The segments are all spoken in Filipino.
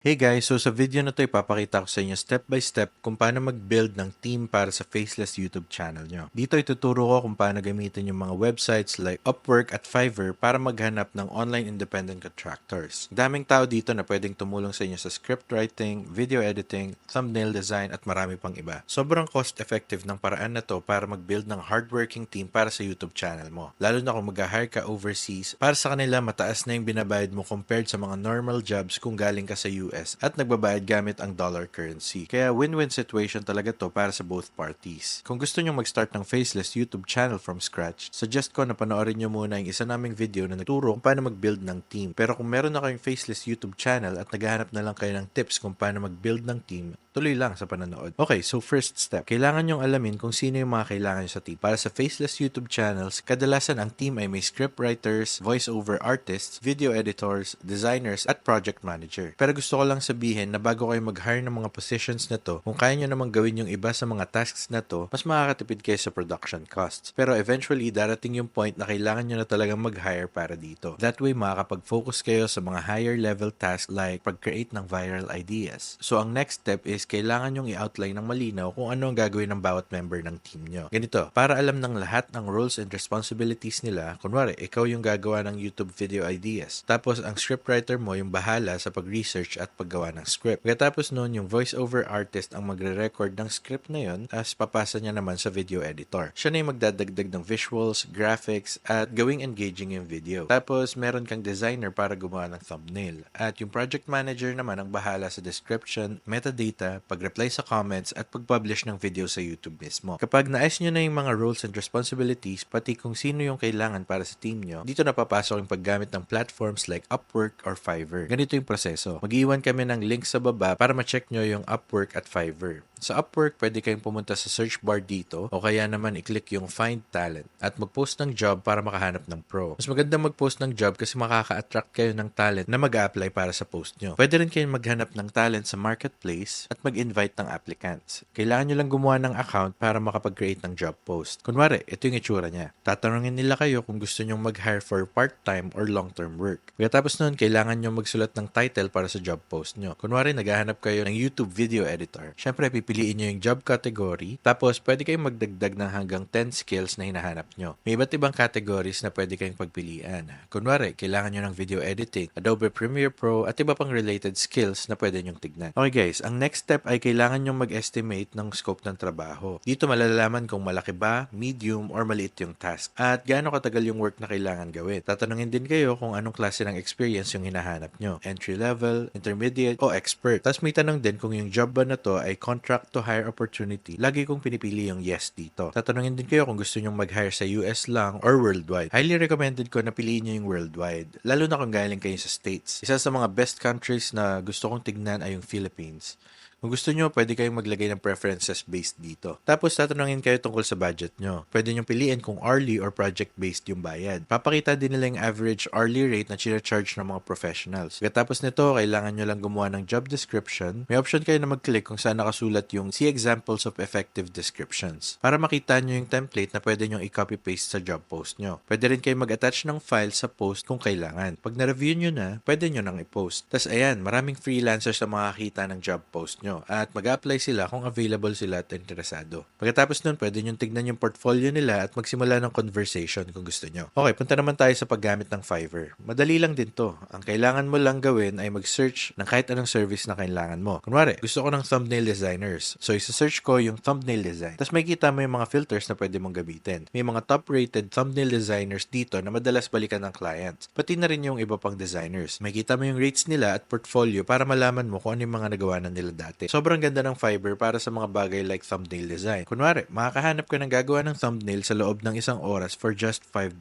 Hey guys, so sa video na to ipapakita ko sa inyo step by step kung paano mag-build ng team para sa Faceless YouTube channel nyo. Dito ituturo ko kung paano gamitin yung mga websites like Upwork at Fiverr para maghanap ng online independent contractors. Daming tao dito na pwedeng tumulong sa inyo sa script writing, video editing, thumbnail design at marami pang iba. Sobrang cost-effective ng paraan na to para mag-build ng hardworking team para sa YouTube channel mo. Lalo na kung mag-hire ka overseas, para sa kanila mataas na yung binabayad mo compared sa mga normal jobs kung galing ka sa US at nagbabayad gamit ang dollar currency. Kaya win-win situation talaga to para sa both parties. Kung gusto nyo mag-start ng faceless YouTube channel from scratch, suggest ko na panoorin nyo muna yung isa naming video na nagturo kung paano mag-build ng team. Pero kung meron na kayong faceless YouTube channel at naghahanap na lang kayo ng tips kung paano mag-build ng team, tuloy lang sa pananood. Okay, so first step, kailangan nyong alamin kung sino yung mga kailangan nyo sa team. Para sa faceless YouTube channels, kadalasan ang team ay may script writers, voiceover artists, video editors, designers, at project manager. Pero gusto ko lang sabihin na bago kayo mag-hire ng mga positions na to, kung kaya nyo namang gawin yung iba sa mga tasks na to, mas makakatipid kayo sa production costs. Pero eventually, darating yung point na kailangan nyo na talagang mag-hire para dito. That way, makakapag-focus kayo sa mga higher level tasks like pag-create ng viral ideas. So, ang next step is kailangan nyong i-outline ng malinaw kung ano ang gagawin ng bawat member ng team nyo. Ganito, para alam ng lahat ng roles and responsibilities nila, kunwari, ikaw yung gagawa ng YouTube video ideas. Tapos, ang scriptwriter mo yung bahala sa pag-research at paggawa ng script. Pagkatapos nun, yung voiceover artist ang magre-record ng script na yun as papasa niya naman sa video editor. Siya na yung magdadagdag ng visuals, graphics, at gawing engaging yung video. Tapos, meron kang designer para gumawa ng thumbnail. At yung project manager naman ang bahala sa description, metadata, pag-reply sa comments, at pag-publish ng video sa YouTube mismo. Kapag naayos nyo na yung mga roles and responsibilities, pati kung sino yung kailangan para sa team nyo, dito na papasok yung paggamit ng platforms like Upwork or Fiverr. Ganito yung proseso. Mag-iwan kami ng link sa baba para ma-check nyo yung Upwork at Fiverr. Sa Upwork, pwede kayong pumunta sa search bar dito o kaya naman i-click yung Find Talent at mag-post ng job para makahanap ng pro. Mas maganda mag-post ng job kasi makaka-attract kayo ng talent na mag apply para sa post nyo. Pwede rin kayong maghanap ng talent sa marketplace at mag-invite ng applicants. Kailangan nyo lang gumawa ng account para makapag-create ng job post. Kunwari, ito yung itsura niya. Tatanungin nila kayo kung gusto nyong mag-hire for part-time or long-term work. Pagkatapos nun, kailangan nyo magsulat ng title para sa job post nyo. Kunwari, naghahanap kayo ng YouTube video editor. Siyempre, pipiliin nyo yung job category. Tapos, pwede kayong magdagdag ng hanggang 10 skills na hinahanap nyo. May iba't ibang categories na pwede kayong pagpilian. Kunwari, kailangan nyo ng video editing, Adobe Premiere Pro, at iba pang related skills na pwede nyong tignan. Okay guys, ang next step ay kailangan nyong mag-estimate ng scope ng trabaho. Dito malalaman kung malaki ba, medium, or maliit yung task. At gaano katagal yung work na kailangan gawin. Tatanungin din kayo kung anong klase ng experience yung hinahanap nyo. Entry level, intermediate, o expert. Tapos may tanong din kung yung job ba na to ay contract to hire opportunity. Lagi kong pinipili yung yes dito. Tatanungin din kayo kung gusto nyong mag-hire sa US lang or worldwide. Highly recommended ko na piliin nyo yung worldwide. Lalo na kung galing kayo sa States. Isa sa mga best countries na gusto kong tignan ay yung Philippines. Kung gusto nyo, pwede kayong maglagay ng preferences based dito. Tapos tatanungin kayo tungkol sa budget nyo. Pwede nyo piliin kung hourly or project-based yung bayad. Papakita din nila yung average hourly rate na charge ng mga professionals. Pagkatapos nito, kailangan nyo lang gumawa ng job description. May option kayo na mag-click kung saan nakasulat yung see examples of effective descriptions. Para makita nyo yung template na pwede nyo i-copy-paste sa job post nyo. Pwede rin kayo mag-attach ng file sa post kung kailangan. Pag na-review nyo na, pwede nyo nang i-post. Tapos ayan, maraming freelancers na makakita ng job post nyo at mag-apply sila kung available sila at interesado. Pagkatapos nun, pwede nyo tignan yung portfolio nila at magsimula ng conversation kung gusto nyo. Okay, punta naman tayo sa paggamit ng Fiverr. Madali lang din to. Ang kailangan mo lang gawin ay mag-search ng kahit anong service na kailangan mo. Kunwari, gusto ko ng thumbnail designers. So, isa-search ko yung thumbnail design. Tapos may kita mo yung mga filters na pwede mong gamitin. May mga top-rated thumbnail designers dito na madalas balikan ng clients. Pati na rin yung iba pang designers. May kita mo yung rates nila at portfolio para malaman mo kung ano yung mga nagawa na nila dati. Sobrang ganda ng Fiverr para sa mga bagay like thumbnail design. Kunwari, makakahanap ka ng gagawa ng thumbnail sa loob ng isang oras for just $5.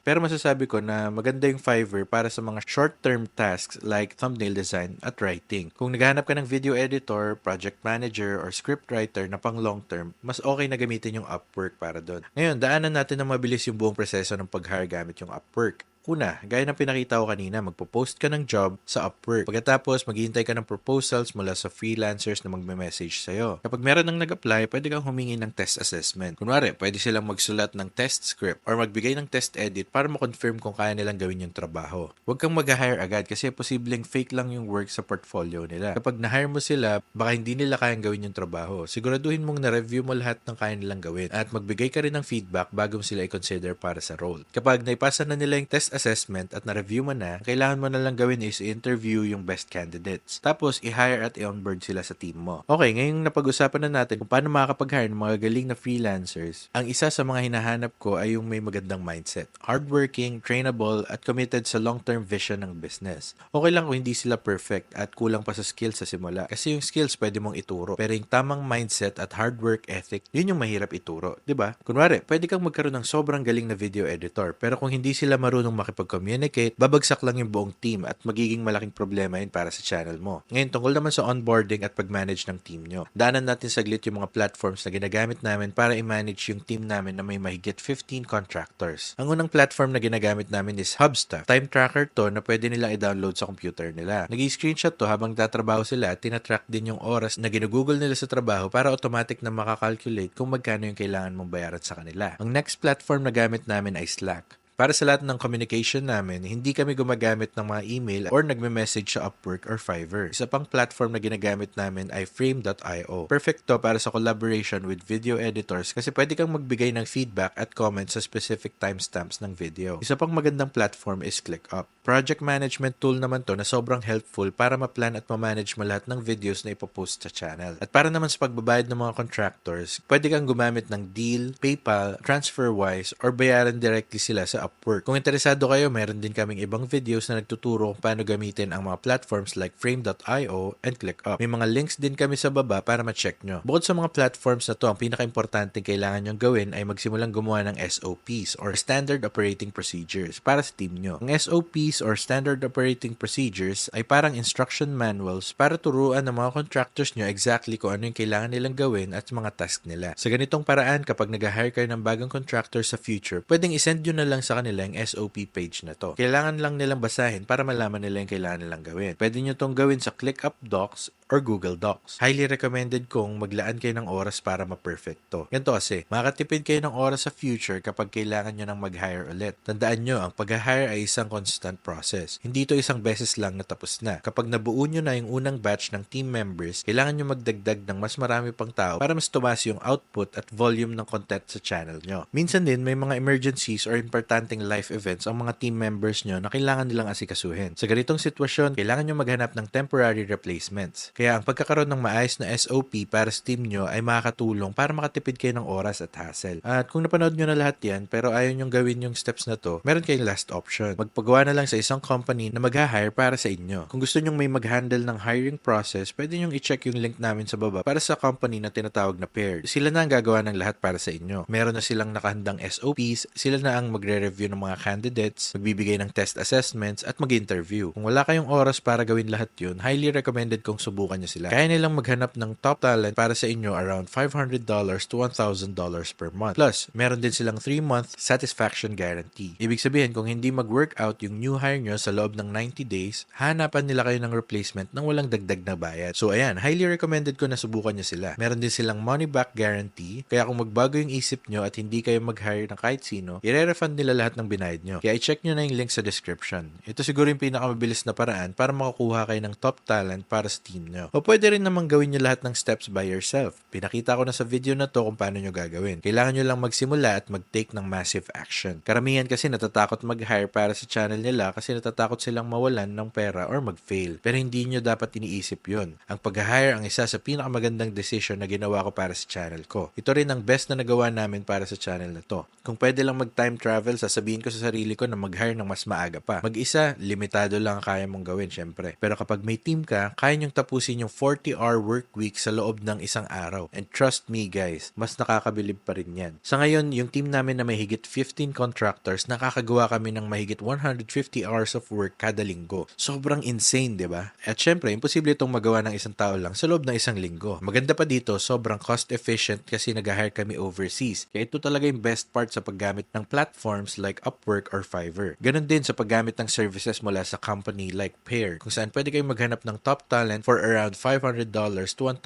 Pero masasabi ko na maganda yung Fiverr para sa mga short-term tasks like thumbnail design at writing. Kung naghahanap ka ng video editor, project manager, or scriptwriter na pang long-term, mas okay na gamitin yung Upwork para doon. Ngayon, daanan natin na mabilis yung buong proseso ng pag-hire gamit yung Upwork. Una, gaya ng pinakita ko kanina, magpo-post ka ng job sa Upwork. Pagkatapos, maghihintay ka ng proposals mula sa freelancers na magme-message sa'yo. Kapag meron nang nag-apply, pwede kang humingi ng test assessment. Kunwari, pwede silang magsulat ng test script or magbigay ng test edit para ma-confirm kung kaya nilang gawin yung trabaho. Huwag kang mag-hire agad kasi posibleng fake lang yung work sa portfolio nila. Kapag na-hire mo sila, baka hindi nila kayang gawin yung trabaho. Siguraduhin mong na-review mo lahat ng kaya nilang gawin at magbigay ka rin ng feedback bago sila i-consider para sa role. Kapag naipasa na nila yung test assessment at na-review mo na, kailangan mo na lang gawin is i-interview yung best candidates. Tapos, i-hire at i-onboard sila sa team mo. Okay, ngayong napag-usapan na natin kung paano makakapag-hire ng mga galing na freelancers, ang isa sa mga hinahanap ko ay yung may magandang mindset. Hardworking, trainable, at committed sa long-term vision ng business. Okay lang kung hindi sila perfect at kulang pa sa skills sa simula. Kasi yung skills pwede mong ituro. Pero yung tamang mindset at hard work ethic, yun yung mahirap ituro. ba? Kunwari, pwede kang magkaroon ng sobrang galing na video editor. Pero kung hindi sila marunong makipag-communicate, babagsak lang yung buong team at magiging malaking problema yun para sa channel mo. Ngayon, tungkol naman sa onboarding at pag-manage ng team nyo. Daanan natin saglit yung mga platforms na ginagamit namin para i-manage yung team namin na may mahigit 15 contractors. Ang unang platform na ginagamit namin is Hubstaff. Time tracker to na pwede nila i-download sa computer nila. Nag-screenshot to habang tatrabaho sila at tinatrack din yung oras na ginugoogle nila sa trabaho para automatic na makakalculate kung magkano yung kailangan mong bayaran sa kanila. Ang next platform na gamit namin ay Slack. Para sa lahat ng communication namin, hindi kami gumagamit ng mga email or nagme-message sa Upwork or Fiverr. Isa pang platform na ginagamit namin ay Frame.io. Perfect to para sa collaboration with video editors kasi pwede kang magbigay ng feedback at comments sa specific timestamps ng video. Isa pang magandang platform is ClickUp. Project management tool naman to na sobrang helpful para ma-plan at ma-manage mo lahat ng videos na ipopost sa channel. At para naman sa pagbabayad ng mga contractors, pwede kang gumamit ng Deal, PayPal, TransferWise, or bayaran directly sila sa Upwork. Kung interesado kayo, meron din kaming ibang videos na nagtuturo kung paano gamitin ang mga platforms like Frame.io and ClickUp. May mga links din kami sa baba para ma-check nyo. Bukod sa mga platforms na to, ang pinaka-importante kailangan nyong gawin ay magsimulang gumawa ng SOPs or Standard Operating Procedures para sa team nyo. Ang SOPs or Standard Operating Procedures ay parang instruction manuals para turuan ng mga contractors nyo exactly kung ano yung kailangan nilang gawin at mga task nila. Sa ganitong paraan, kapag nag-hire kayo ng bagong contractor sa future, pwedeng isend nyo na lang sa kanila yung SOP page na to. Kailangan lang nilang basahin para malaman nila yung kailangan nilang gawin. Pwede nyo tong gawin sa ClickUp Docs or Google Docs. Highly recommended kong maglaan kayo ng oras para ma-perfect to. Ganito kasi, makakatipid kayo ng oras sa future kapag kailangan nyo nang mag-hire ulit. Tandaan nyo, ang pag-hire ay isang constant process. Hindi ito isang beses lang na tapos na. Kapag nabuo nyo na yung unang batch ng team members, kailangan nyo magdagdag ng mas marami pang tao para mas tumaas yung output at volume ng content sa channel nyo. Minsan din, may mga emergencies or importanteng life events ang mga team members nyo na kailangan nilang asikasuhin. Sa ganitong sitwasyon, kailangan nyo maghanap ng temporary replacements. Kaya ang pagkakaroon ng maayos na SOP para sa team nyo ay makakatulong para makatipid kayo ng oras at hassle. At kung napanood nyo na lahat yan pero ayaw nyong gawin yung steps na to, meron kayong last option. Magpagawa na lang sa isang company na mag-hire para sa inyo. Kung gusto nyong may mag-handle ng hiring process, pwede nyong i-check yung link namin sa baba para sa company na tinatawag na paired. Sila na ang gagawa ng lahat para sa inyo. Meron na silang nakahandang SOPs, sila na ang magre-review ng mga candidates, magbibigay ng test assessments at mag-interview. Kung wala kayong oras para gawin lahat yun, highly recommended kong subukan nyo sila. Kaya nilang maghanap ng top talent para sa inyo around $500 to $1,000 per month. Plus, meron din silang 3-month satisfaction guarantee. Ibig sabihin, kung hindi mag-workout yung new hire nyo sa loob ng 90 days, hanapan nila kayo ng replacement nang walang dagdag na bayad. So ayan, highly recommended ko na subukan nyo sila. Meron din silang money back guarantee, kaya kung magbago yung isip nyo at hindi kayo mag-hire ng kahit sino, i-refund nila lahat ng binayad nyo. Kaya i-check nyo na yung link sa description. Ito siguro yung pinakamabilis na paraan para makakuha kayo ng top talent para sa team nyo. O pwede rin naman gawin nyo lahat ng steps by yourself. Pinakita ko na sa video na to kung paano nyo gagawin. Kailangan nyo lang magsimula at mag-take ng massive action. Karamihan kasi natatakot mag-hire para sa channel nila kasi natatakot silang mawalan ng pera or mag-fail. Pero hindi nyo dapat iniisip yun. Ang pag-hire ang isa sa pinakamagandang decision na ginawa ko para sa channel ko. Ito rin ang best na nagawa namin para sa channel na to. Kung pwede lang mag-time travel, sasabihin ko sa sarili ko na mag-hire ng mas maaga pa. Mag-isa, limitado lang kaya mong gawin syempre. Pero kapag may team ka, kaya nyong tapusin tapusin yung 40-hour work week sa loob ng isang araw. And trust me guys, mas nakakabilib pa rin yan. Sa ngayon, yung team namin na may higit 15 contractors, nakakagawa kami ng mahigit 150 hours of work kada linggo. Sobrang insane, di ba? At syempre, imposible itong magawa ng isang tao lang sa loob ng isang linggo. Maganda pa dito, sobrang cost efficient kasi nag-hire kami overseas. Kaya ito talaga yung best part sa paggamit ng platforms like Upwork or Fiverr. Ganon din sa paggamit ng services mula sa company like Pair, kung saan pwede kayong maghanap ng top talent for around $500 to $1,000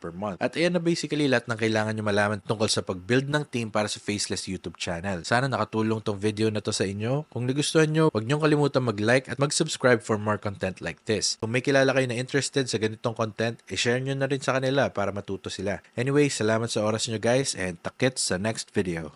per month. At ayan na basically lahat ng kailangan nyo malaman tungkol sa pag-build ng team para sa Faceless YouTube channel. Sana nakatulong tong video na to sa inyo. Kung nagustuhan nyo, huwag nyo kalimutan mag-like at mag-subscribe for more content like this. Kung may kilala kayo na interested sa ganitong content, i-share nyo na rin sa kanila para matuto sila. Anyway, salamat sa oras nyo guys and takit sa next video.